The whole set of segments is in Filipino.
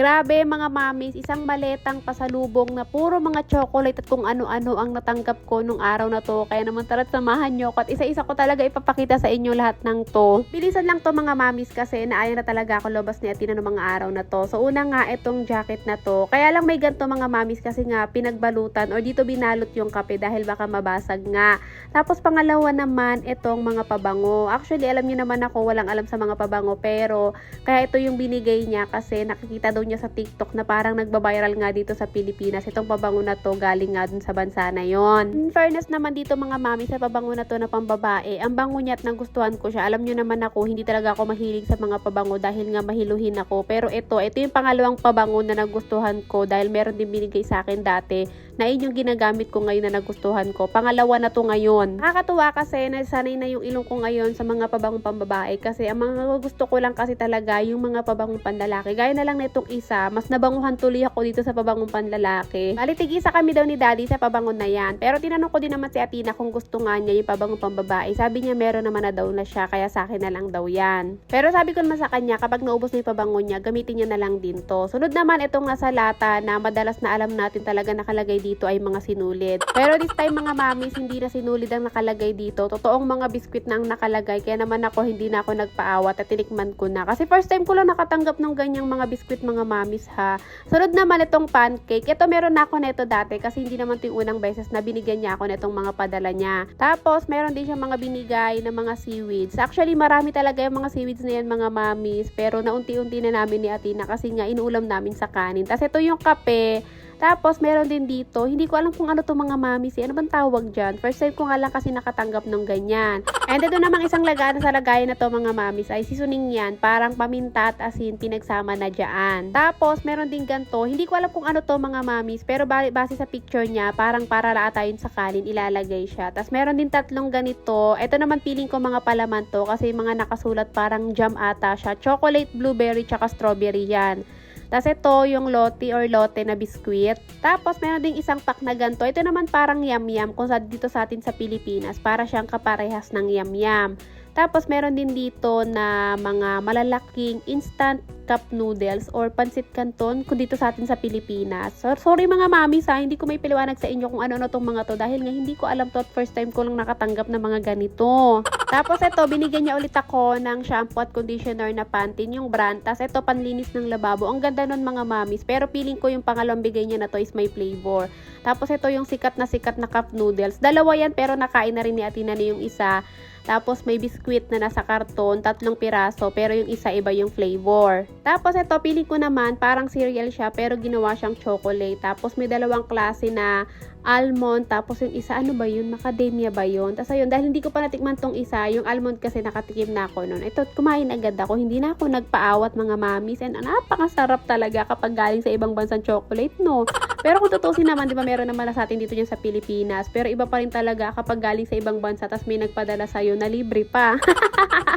Grabe mga mamis, isang maletang pasalubong na puro mga chocolate at kung ano-ano ang natanggap ko nung araw na to. Kaya naman tara't samahan nyo ko at isa-isa ko talaga ipapakita sa inyo lahat ng to. Bilisan lang to mga mamis kasi naayon na talaga ako labas ni Atina ng mga araw na to. So una nga itong jacket na to. Kaya lang may ganito mga mamis kasi nga pinagbalutan or dito binalot yung kape dahil baka mabasag nga. Tapos pangalawa naman itong mga pabango. Actually alam niyo naman ako walang alam sa mga pabango pero kaya ito yung binigay niya kasi nakikita daw niya sa TikTok na parang nagbabiral nga dito sa Pilipinas. Itong pabango na to galing nga dun sa bansa na yon. In fairness naman dito mga mami sa pabango na to na pambabae, ang bango niya at nagustuhan ko siya. Alam niyo naman ako, hindi talaga ako mahilig sa mga pabango dahil nga mahiluhin ako. Pero ito, ito yung pangalawang pabango na nagustuhan ko dahil meron din binigay sa akin dati na yun yung ginagamit ko ngayon na nagustuhan ko. Pangalawa na to ngayon. Nakakatuwa kasi nasanay na yung ilong ko ngayon sa mga pabangong pambabae kasi ang mga gusto ko lang kasi talaga yung mga pabangong panlalaki. Gaya na lang na itong isa, mas nabanguhan tuloy ako dito sa pabangong panlalaki. Bali, tig-isa kami daw ni daddy sa pabangon na yan. Pero tinanong ko din naman si Atina kung gusto nga niya yung pabangong pambabae. Sabi niya meron naman na daw na siya, kaya sa akin na lang daw yan. Pero sabi ko naman sa kanya, kapag naubos na yung pabango niya, gamitin niya na lang din to. Sunod naman itong nasa lata na madalas na alam natin talaga nakalagay dito ay mga sinulid. Pero this time mga mamis, hindi na sinulid ang nakalagay dito. Totoong mga biskwit na ang nakalagay. Kaya naman ako, hindi na ako nagpaawat at tinikman ko na. Kasi first time ko lang nakatanggap ng ganyang mga biskwit mga mamis ha. Sunod naman itong pancake. Ito meron na ako nito dati kasi hindi naman ito yung unang beses na binigyan niya ako nitong mga padala niya. Tapos meron din siya mga binigay na mga seaweeds. Actually marami talaga yung mga seaweeds na yan mga mamis. Pero naunti-unti na namin ni Atina kasi nga inuulam namin sa kanin. Tapos ito yung kape. Tapos, meron din dito, hindi ko alam kung ano to mga mami si ano bang tawag dyan. First time ko nga lang kasi nakatanggap ng ganyan. And ito namang isang lagayan sa lagayan na to mga mamis ay seasoning yan. Parang paminta at asin pinagsama na dyan. Tapos, meron din ganito. Hindi ko alam kung ano to mga mamis. Pero ba- base sa picture niya, parang para laata yun sa kanin, ilalagay siya. Tapos, meron din tatlong ganito. Ito naman feeling ko mga palaman to kasi mga nakasulat parang jam ata siya. Chocolate, blueberry, tsaka strawberry yan. Tapos ito yung lote or lote na biskwit. Tapos meron ding isang pack na ganito. Ito naman parang yam-yam kung sa dito sa atin sa Pilipinas. Para siyang kaparehas ng yam-yam. Tapos meron din dito na mga malalaking instant cup noodles or pansit canton kung dito sa atin sa Pilipinas. So, sorry mga mami sa hindi ko may piliwanag sa inyo kung ano-ano tong mga to dahil nga hindi ko alam to at first time ko lang nakatanggap ng mga ganito. Tapos ito, binigyan niya ulit ako ng shampoo at conditioner na Pantene, yung brand. Tapos ito, panlinis ng lababo. Ang ganda nun mga mamis. Pero feeling ko yung pangalawang bigay niya na to is may flavor. Tapos ito yung sikat na sikat na cup noodles. Dalawa yan pero nakain na rin ni Atina ni yung isa. Tapos may biskwit na nasa karton, tatlong piraso, pero yung isa iba yung flavor. Tapos ito, pili ko naman, parang cereal siya, pero ginawa siyang chocolate. Tapos may dalawang klase na almond, tapos yung isa, ano ba yun? Macadamia ba yun? Tapos ayun, dahil hindi ko pa natikman tong isa, yung almond kasi nakatikim na ako noon. Ito, kumain agad ako. Hindi na ako nagpaawat mga mamis. And napakasarap talaga kapag galing sa ibang bansang chocolate, no? Pero kung tutusin naman, di ba meron naman na sa atin dito dyan sa Pilipinas. Pero iba pa rin talaga kapag galing sa ibang bansa, tapos may nagpadala sa'yo na libre pa.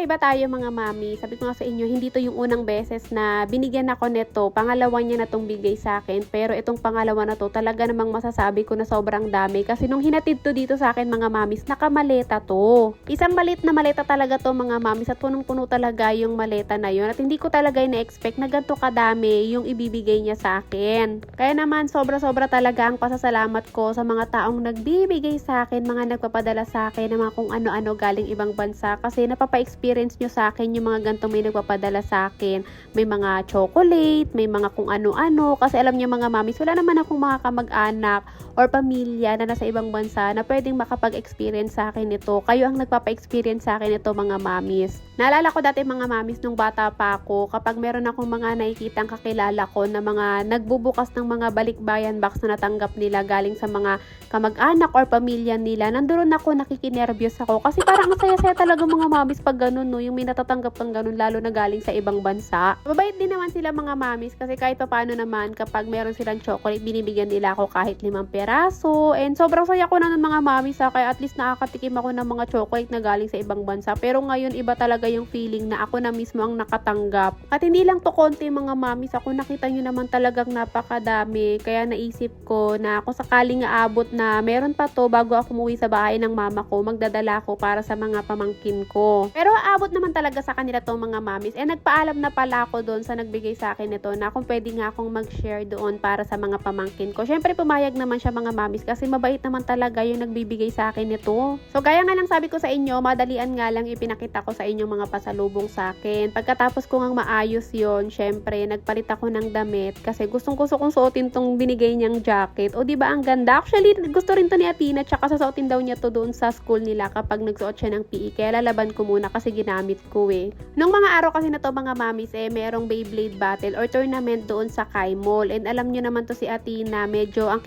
Maiba tayo mga mami. Sabi ko nga sa inyo, hindi to yung unang beses na binigyan ako nito. Pangalawa niya na tong bigay sa akin. Pero itong pangalawa na to, talaga namang masasabi ko na sobrang dami. Kasi nung hinatid to dito sa akin mga mamis, nakamaleta to. Isang malit na maleta talaga to mga mamis. At punong-puno talaga yung maleta na yun. At hindi ko talaga ina-expect na ganito kadami yung ibibigay niya sa akin. Kaya naman, sobra-sobra talaga ang pasasalamat ko sa mga taong nagbibigay sa akin, mga nagpapadala sa akin, ng mga kung ano-ano galing ibang bansa. Kasi napapa-experience nyo sa akin yung mga gantong may nagpapadala sa akin. May mga chocolate, may mga kung ano-ano. Kasi alam niyo mga mamis, wala naman akong mga kamag-anak or pamilya na nasa ibang bansa na pwedeng makapag-experience sa akin ito. Kayo ang nagpapa-experience sa akin ito mga mamis. Naalala ko dati mga mamis nung bata pa ako, kapag meron akong mga nakikitang kakilala ko na mga nagbubukas ng mga balikbayan box na natanggap nila galing sa mga kamag-anak or pamilya nila, nandoon ako nakikinervyos ako. Kasi parang ang saya-saya talaga mga mamis pag ganun, no? Yung may natatanggap kang ganun, lalo na galing sa ibang bansa. Mabait din naman sila mga mamis kasi kahit pa paano naman kapag meron silang chocolate, binibigyan nila ako kahit limang pera piraso. And sobrang saya ko na ng mga mami sa kaya at least nakakatikim ako ng mga chocolate na galing sa ibang bansa. Pero ngayon iba talaga yung feeling na ako na mismo ang nakatanggap. At hindi lang to konti mga mamis. Ako nakita nyo naman talagang napakadami. Kaya naisip ko na kung sakaling aabot na meron pa to bago ako umuwi sa bahay ng mama ko, magdadala ko para sa mga pamangkin ko. Pero aabot naman talaga sa kanila tong mga mamis. Eh nagpaalam na pala ako doon sa nagbigay sa akin nito na kung pwede nga akong mag-share doon para sa mga pamangkin ko. Syempre pumayag naman siya mga mamis kasi mabait naman talaga yung nagbibigay sa akin nito. So gaya nga lang sabi ko sa inyo, madalian nga lang ipinakita ko sa inyo mga pasalubong sa akin. Pagkatapos ko ngang maayos yon syempre nagpalit ako ng damit kasi gustong gusto kong suotin tong binigay niyang jacket. O di ba ang ganda? Actually, gusto rin to ni Atina tsaka sasuotin daw niya to doon sa school nila kapag nagsuot siya ng PE. Kaya lalaban ko muna kasi ginamit ko eh. Nung mga araw kasi na to mga mamis eh, merong Beyblade battle or tournament doon sa Kai Mall. And alam nyo naman to si Atina, medyo ang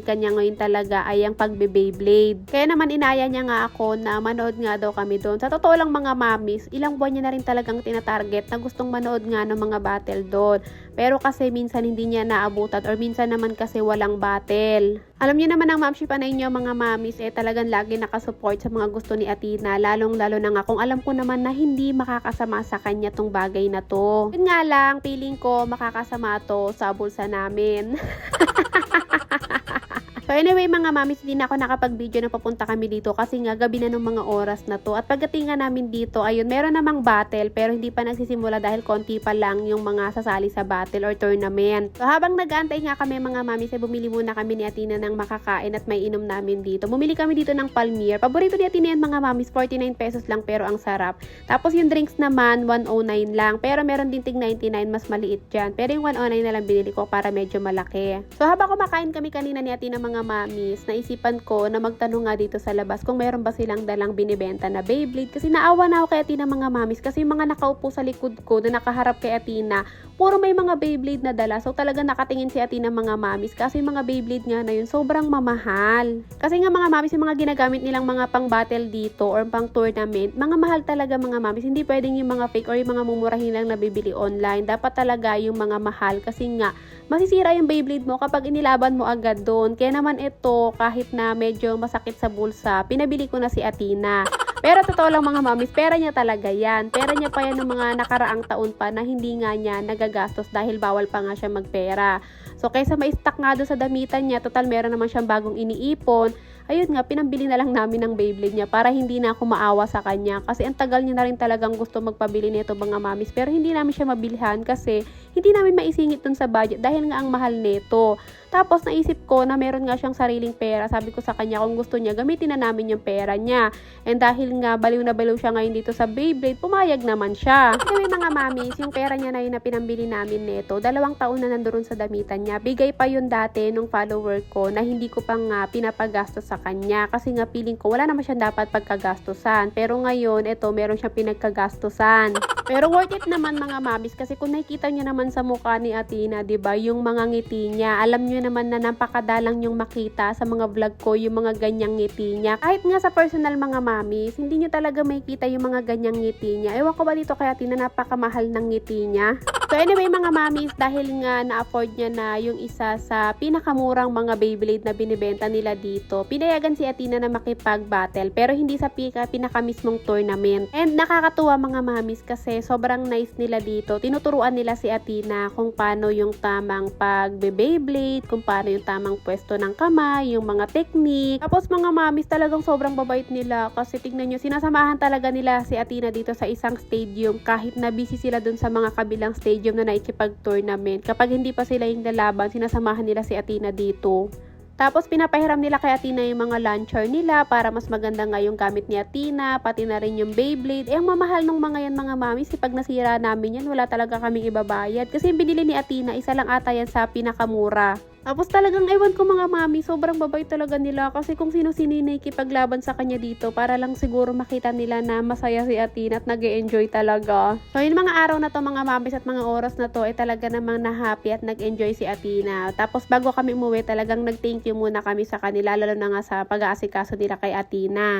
kinakaadikan niya ngayon talaga ay ang pagbe-Beyblade. Kaya naman inaya niya nga ako na manood nga daw kami doon. Sa totoo lang mga mamis, ilang buwan niya na rin talagang tinatarget na gustong manood nga ng mga battle doon. Pero kasi minsan hindi niya naabutan or minsan naman kasi walang battle. Alam niyo naman ang mamshi panay niyo mga mamis eh talagang lagi nakasupport sa mga gusto ni Atina lalong lalo na nga kung alam ko naman na hindi makakasama sa kanya tong bagay na to. Yun nga lang, feeling ko makakasama to sa bulsa namin. So anyway mga mamis, hindi na ako nakapag-video na papunta kami dito kasi nga gabi na ng mga oras na to. At pagdating nga namin dito, ayun, meron namang battle pero hindi pa nagsisimula dahil konti pa lang yung mga sasali sa battle or tournament. So habang nag-aantay nga kami mga mamis, eh, bumili muna kami ni Atina ng makakain at may inom namin dito. Bumili kami dito ng palmier. Paborito ni Atina yan mga mamis, 49 pesos lang pero ang sarap. Tapos yung drinks naman, 109 lang. Pero meron din tig 99, mas maliit dyan. Pero yung 109 na lang binili ko para medyo malaki. So habang kumakain kami kanina ni Atina mga mamis, naisipan ko na magtanong nga dito sa labas kung meron ba silang dalang binibenta na Beyblade. Kasi naawa na ako kay Atina mga mamis kasi yung mga nakaupo sa likod ko na nakaharap kay Atina, puro may mga Beyblade na dala. So talaga nakatingin si Atina mga mamis kasi yung mga Beyblade nga na yun sobrang mamahal. Kasi nga mga mamis, yung mga ginagamit nilang mga pang battle dito or pang tournament, mga mahal talaga mga mamis. Hindi pwedeng yung mga fake or yung mga mumurahin lang nabibili online. Dapat talaga yung mga mahal kasi nga masisira yung Beyblade mo kapag inilaban mo agad doon. Kaya naman ito, kahit na medyo masakit sa bulsa, pinabili ko na si Atina. Pero totoo lang mga mamis, pera niya talaga yan. Pera niya pa yan ng mga nakaraang taon pa na hindi nga niya nagagastos dahil bawal pa nga siya magpera. So kaysa ma-stack nga doon sa damitan niya, total meron naman siyang bagong iniipon. Ayun nga, pinambili na lang namin ng Beyblade niya para hindi na ako maawa sa kanya. Kasi ang tagal niya na rin talagang gusto magpabili nito mga mamis. Pero hindi namin siya mabilhan kasi hindi namin maisingit dun sa budget dahil nga ang mahal nito. Tapos naisip ko na meron nga siyang sariling pera. Sabi ko sa kanya kung gusto niya, gamitin na namin yung pera niya. And dahil nga baliw na baliw siya ngayon dito sa Beyblade, pumayag naman siya. Kasi mga mamis, yung pera niya na yun na pinambili namin nito, dalawang taon na nandoon sa damitan niya. Bigay pa yun dati nung follower ko na hindi ko pang nga pinapagastos sa kanya. Kasi nga feeling ko wala naman siya dapat pagkagastusan. Pero ngayon, ito, meron siyang pinagkagastusan. Pero worth it naman mga mamis kasi kung nakikita niyo naman sa mukha ni Atina, 'di ba, yung mga ngiti niya. Alam niyo naman na napakadalang yung makita sa mga vlog ko yung mga ganyang ngiti niya. Kahit nga sa personal mga mamis, hindi niyo talaga makikita yung mga ganyang ngiti niya. Ewan ko ba dito kay Atina napakamahal ng ngiti niya. So anyway mga mamis, dahil nga na-afford niya na yung isa sa pinakamurang mga Beyblade na binibenta nila dito, pinayagan si Atina na makipag-battle pero hindi sa pika, pinakamismong tournament. And nakakatuwa mga mamis kasi sobrang nice nila dito. Tinuturuan nila si Atina kung paano yung tamang pag-Beyblade, kung paano yung tamang pwesto ng kamay, yung mga technique. Tapos mga mamis talagang sobrang babait nila kasi tignan nyo, sinasamahan talaga nila si Atina dito sa isang stadium kahit na busy sila dun sa mga kabilang stadium na naikipag-tournament. Kapag hindi pa sila yung lalaban, sinasamahan nila si Atina dito. Tapos pinapahiram nila kay Atina yung mga launcher nila para mas maganda nga yung gamit ni Atina, pati na rin yung Beyblade. Eh ang mamahal ng mga yan mga mami, si pag nasira namin yan, wala talaga kaming ibabayad. Kasi yung binili ni Atina, isa lang ata yan sa pinakamura. Tapos talagang ewan ko mga mami, sobrang babay talaga nila kasi kung sino sininay kipaglaban sa kanya dito para lang siguro makita nila na masaya si Atina at nag enjoy talaga. So yun mga araw na to mga mamis at mga oras na to ay talaga namang na-happy at nag-enjoy si Atina. Tapos bago kami umuwi talagang nag-thank you muna kami sa kanila lalo na nga sa pag-aasikaso nila kay Atina.